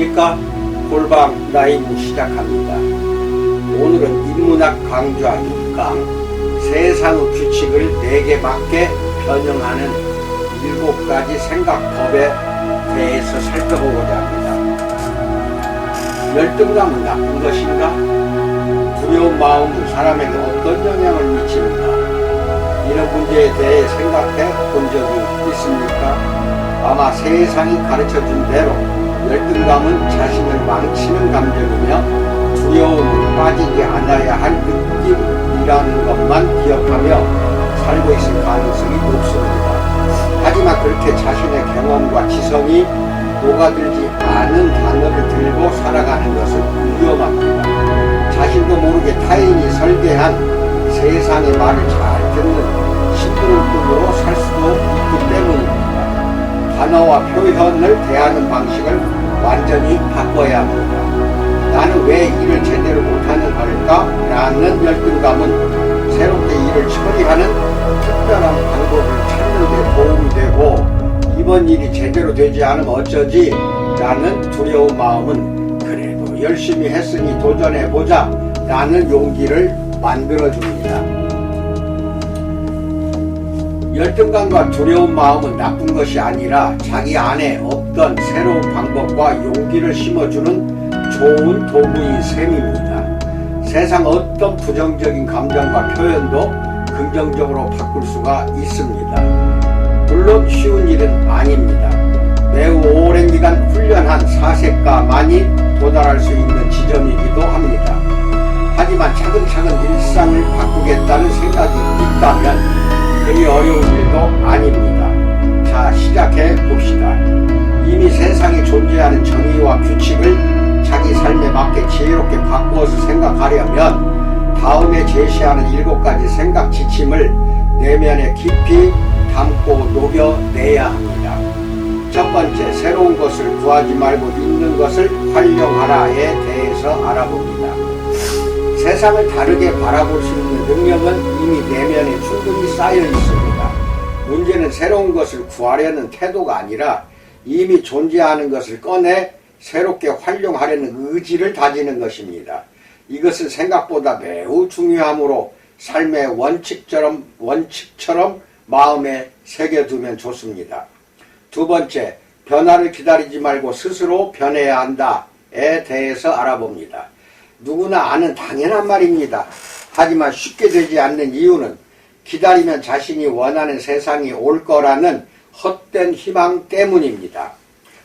안녕하십니까 골방 라이브 시작합니다 오늘은 인문학 강좌 6강 세상의 규칙을 내게 맞게 변형하는 일곱 가지 생각법에 대해서 살펴보고자 합니다 열등감은 나쁜 것인가? 두려운 마음은 사람에게 어떤 영향을 미치는가? 이런 문제에 대해 생각해 본 적이 있습니까? 아마 세상이 가르쳐 준 대로 열등감은 자신을 망치는 감정이며 두려움은 빠지지 않아야 할 느낌이라는 것만 기억하며 살고 있을 가능성이 높습니다. 하지만 그렇게 자신의 경험과 지성이 녹아들지 않은 단어를 들고 살아가는 것은 위험합니다. 자신도 모르게 타인이 설계한 세상의 말을 잘 듣는 시끄러운 꿈으로 살 수도 있기 때문입니다. 단어와 표현을 대하는 방식을 완전히 바꿔야 합니다. 나는 왜 일을 제대로 못하는 걸까? 라는 열등감은 새롭게 일을 처리하는 특별한 방법을 찾는 데 도움이 되고 이번 일이 제대로 되지 않으면 어쩌지? 라는 두려운 마음은 그래도 열심히 했으니 도전해보자 라는 용기를 만들어줍니다. 열등감과 두려운 마음은 나쁜 것이 아니라 자기 안에 없던 새로운 방법과 용기를 심어주는 좋은 도구인 셈입니다. 세상 어떤 부정적인 감정과 표현도 긍정적으로 바꿀 수가 있습니다. 물론 쉬운 일은 아닙니다. 매우 오랜 기간 훈련한 사색가만이 도달할 수 있는 지점이기도 합니다. 하지만 차근차근 일상을 바꾸겠다는 생각이 있다면 그리 어려운 일도 아닙니다. 자, 시작해 봅시다. 이미 세상에 존재하는 정의와 규칙을 자기 삶에 맞게 지혜롭게 바꾸어서 생각하려면 다음에 제시하는 일곱 가지 생각 지침을 내면에 깊이 담고 녹여내야 합니다. 첫 번째, 새로운 것을 구하지 말고 있는 것을 활용하라에 대해서 알아봅니다. 세상을 다르게 바라볼 수 있는 능력은 이미 내면에 충분히 쌓여 있습니다. 문제는 새로운 것을 구하려는 태도가 아니라 이미 존재하는 것을 꺼내 새롭게 활용하려는 의지를 다지는 것입니다. 이것은 생각보다 매우 중요하므로 삶의 원칙처럼 원칙처럼 마음에 새겨두면 좋습니다. 두 번째, 변화를 기다리지 말고 스스로 변해야 한다에 대해서 알아봅니다. 누구나 아는 당연한 말입니다. 하지만 쉽게 되지 않는 이유는 기다리면 자신이 원하는 세상이 올 거라는 헛된 희망 때문입니다.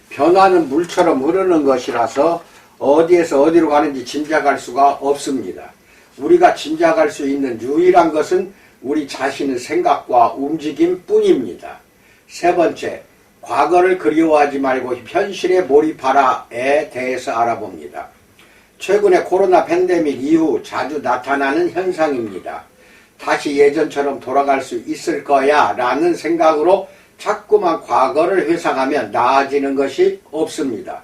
변화는 물처럼 흐르는 것이라서 어디에서 어디로 가는지 짐작할 수가 없습니다. 우리가 짐작할 수 있는 유일한 것은 우리 자신의 생각과 움직임 뿐입니다. 세 번째, 과거를 그리워하지 말고 현실에 몰입하라에 대해서 알아봅니다. 최근에 코로나 팬데믹 이후 자주 나타나는 현상입니다. 다시 예전처럼 돌아갈 수 있을 거야 라는 생각으로 자꾸만 과거를 회상하면 나아지는 것이 없습니다.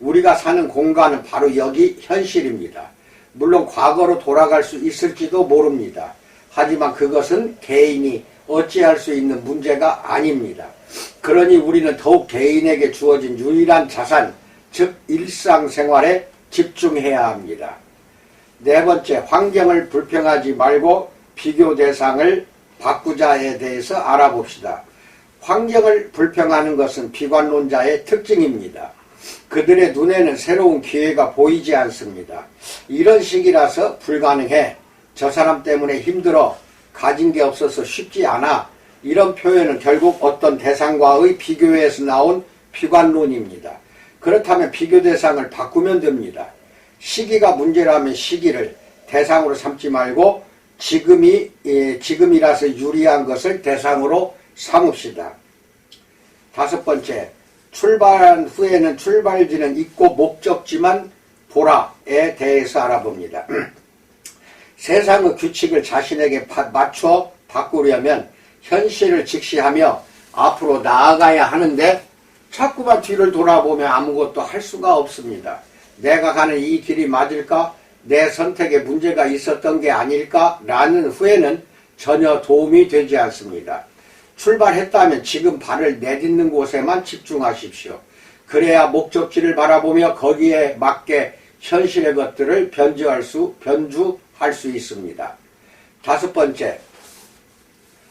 우리가 사는 공간은 바로 여기 현실입니다. 물론 과거로 돌아갈 수 있을지도 모릅니다. 하지만 그것은 개인이 어찌할 수 있는 문제가 아닙니다. 그러니 우리는 더욱 개인에게 주어진 유일한 자산, 즉 일상생활에 집중해야 합니다. 네 번째, 환경을 불평하지 말고 비교 대상을 바꾸자에 대해서 알아봅시다. 환경을 불평하는 것은 비관론자의 특징입니다. 그들의 눈에는 새로운 기회가 보이지 않습니다. 이런 시기라서 불가능해. 저 사람 때문에 힘들어. 가진 게 없어서 쉽지 않아. 이런 표현은 결국 어떤 대상과의 비교에서 나온 비관론입니다. 그렇다면 비교 대상을 바꾸면 됩니다. 시기가 문제라면 시기를 대상으로 삼지 말고 지금이 예, 지금이라서 유리한 것을 대상으로 삼읍시다. 다섯 번째, 출발한 후에는 출발지는 있고 목적지만 보라에 대해서 알아봅니다. 세상의 규칙을 자신에게 맞춰 바꾸려면 현실을 직시하며 앞으로 나아가야 하는데 자꾸만 뒤를 돌아보며 아무것도 할 수가 없습니다. 내가 가는 이 길이 맞을까? 내 선택에 문제가 있었던 게 아닐까? 라는 후에는 전혀 도움이 되지 않습니다. 출발했다면 지금 발을 내딛는 곳에만 집중하십시오. 그래야 목적지를 바라보며 거기에 맞게 현실의 것들을 변주할 수, 변주할 수 있습니다. 다섯 번째,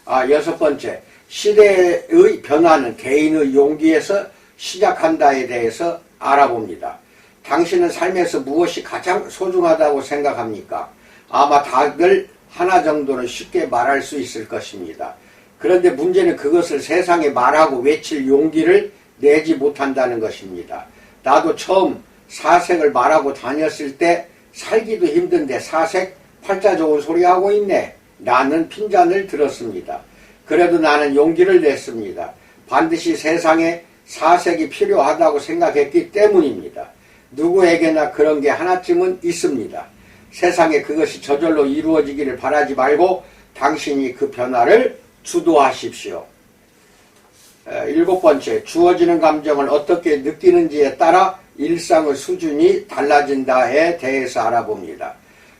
아, 여섯 번째, 시대의 변화는 개인의 용기에서 시작한다에 대해서 알아봅니다. 당신은 삶에서 무엇이 가장 소중하다고 생각합니까? 아마 다들 하나 정도는 쉽게 말할 수 있을 것입니다. 그런데 문제는 그것을 세상에 말하고 외칠 용기를 내지 못한다는 것입니다. 나도 처음 사색을 말하고 다녔을 때 살기도 힘든데 사색 팔자 좋은 소리 하고 있네. 나는 핀잔을 들었습니다. 그래도 나는 용기를 냈습니다. 반드시 세상에 사색이 필요하다고 생각했기 때문입니다. 누구에게나 그런 게 하나쯤은 있습니다. 세상에 그것이 저절로 이루어지기를 바라지 말고 당신이 그 변화를 주도하십시오. 에, 일곱 번째, 주어지는 감정을 어떻게 느끼는지에 따라 일상의 수준이 달라진다에 대해서 알아봅니다.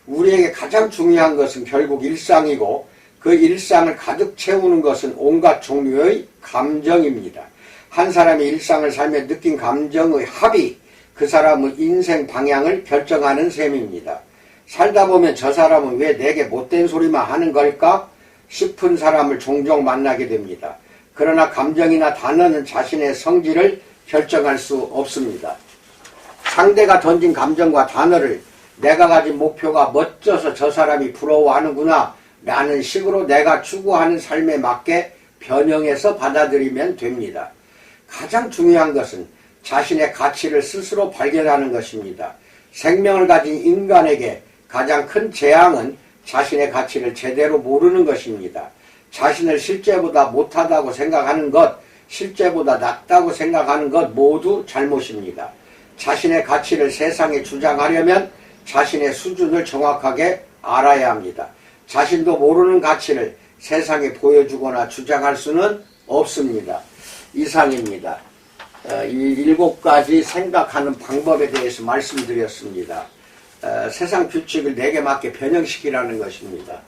우리에게 가장 중요한 것은 결국 일상이고 그 일상을 가득 채우는 것은 온갖 종류의 감정입니다. 한 사람이 일상을 살며 느낀 감정의 합이 그 사람의 인생 방향을 결정하는 셈입니다. 살다 보면 저 사람은 왜 내게 못된 소리만 하는 걸까 싶은 사람을 종종 만나게 됩니다. 그러나 감정이나 단어는 자신의 성질을 결정할 수 없습니다. 상대가 던진 감정과 단어를 내가 가진 목표가 멋져서 저 사람이 부러워하는구나 라는 식으로 내가 추구하는 삶에 맞게 변형해서 받아들이면 됩니다. 가장 중요한 것은 자신의 가치를 스스로 발견하는 것입니다. 생명을 가진 인간에게 가장 큰 재앙은 자신의 가치를 제대로 모르는 것입니다. 자신을 실제보다 못하다고 생각하는 것, 실제보다 낫다고 생각하는 것 모두 잘못입니다. 자신의 가치를 세상에 주장하려면 자신의 수준을 정확하게 알아야 합니다. 자신도 모르는 가치를 세상에 보여주거나 주장할 수는 없습니다. 이상입니다. 어, 이 일곱 가지 생각하는 방법에 대해서 말씀드렸습니다. 어, 세상 규칙을 내게 맞게 변형시키라는 것입니다.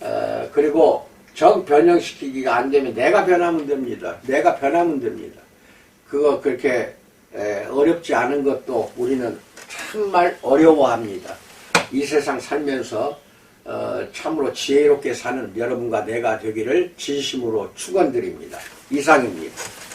어, 그리고 정 변형시키기가 안 되면 내가 변하면 됩니다. 내가 변하면 됩니다. 그거 그렇게 에, 어렵지 않은 것도 우리는 정말 어려워합니다. 이 세상 살면서 어, 참으로 지혜롭게 사는 여러분과 내가 되기를 진심으로 축원드립니다. 이상입니다.